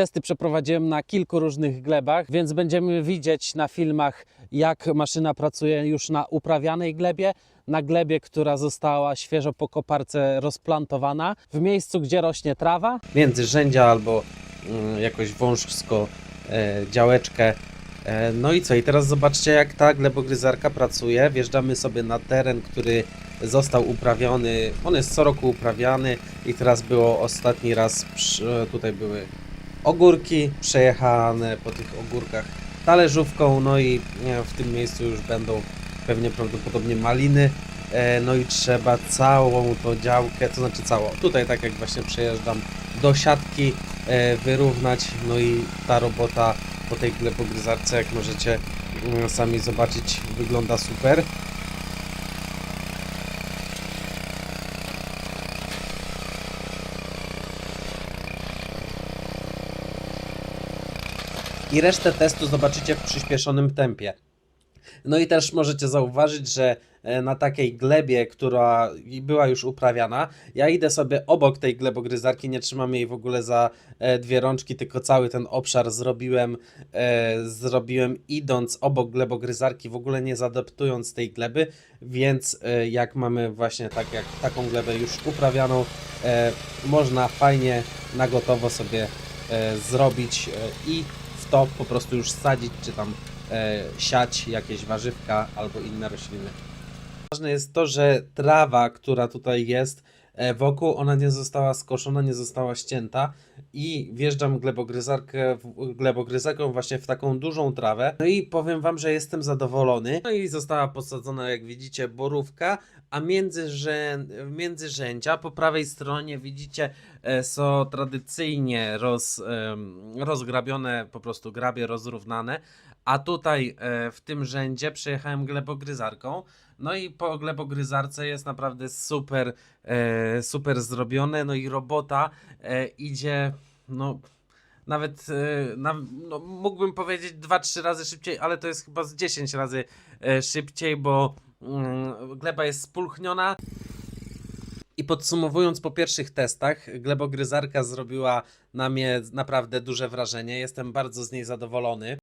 testy przeprowadziłem na kilku różnych glebach, więc będziemy widzieć na filmach, jak maszyna pracuje już na uprawianej glebie, na glebie, która została świeżo po koparce rozplantowana, w miejscu, gdzie rośnie trawa. Między rzędzia albo mm, jakoś wążsko e, działeczkę. E, no i co? I teraz zobaczcie, jak ta glebogryzarka pracuje. Wjeżdżamy sobie na teren, który został uprawiony. On jest co roku uprawiany i teraz było ostatni raz, przy, tutaj były ogórki przejechane po tych ogórkach talerzówką, no i e, w tym miejscu już będą pewnie prawdopodobnie maliny. E, No i trzeba całą tą działkę, to znaczy całą, tutaj tak jak właśnie przejeżdżam do siatki e, wyrównać, no i ta robota po tej glebogryzarce, jak możecie mm, sami zobaczyć, wygląda super. I resztę testu zobaczycie w przyspieszonym tempie. No i też możecie zauważyć, że e, na takiej glebie, która była już uprawiana, ja idę sobie obok tej glebogryzarki, nie trzymam jej w ogóle za e, dwie rączki, tylko cały ten obszar zrobiłem, e, zrobiłem idąc obok glebogryzarki, w ogóle nie zadeptując tej gleby, więc jak mamy właśnie tak jak taką glebę już uprawioną, e, można fajnie na gotowo sobie zrobić i to po prostu już sadzić, czy tam e, siać jakieś warzywka albo inne rośliny. Ważne jest to, że trawa, która tutaj jest wokół, ona nie została skoszona, nie została ścięta i wjeżdżam glebogryzarkę, glebogryzarką właśnie w taką dużą trawę. No i powiem wam, że jestem zadowolony. No i została posadzona, jak widzicie, borówka, a między, rzę, między po prawej stronie widzicie e, są tradycyjnie roz, rozgrabione, po prostu grabie rozrównane, a tutaj e, w tym rzędzie przejechałem glebogryzarką. No i po glebogryzarce jest naprawdę super, e, super zrobione, no i robota e, idzie, no nawet, e, na, no, mógłbym powiedzieć 2-3 razy szybciej, ale to jest chyba z 10 razy e, szybciej, bo mm, gleba jest spulchniona. I podsumowując po pierwszych testach, glebogryzarka zrobiła na mnie naprawdę duże wrażenie. Jestem bardzo z niej zadowolony.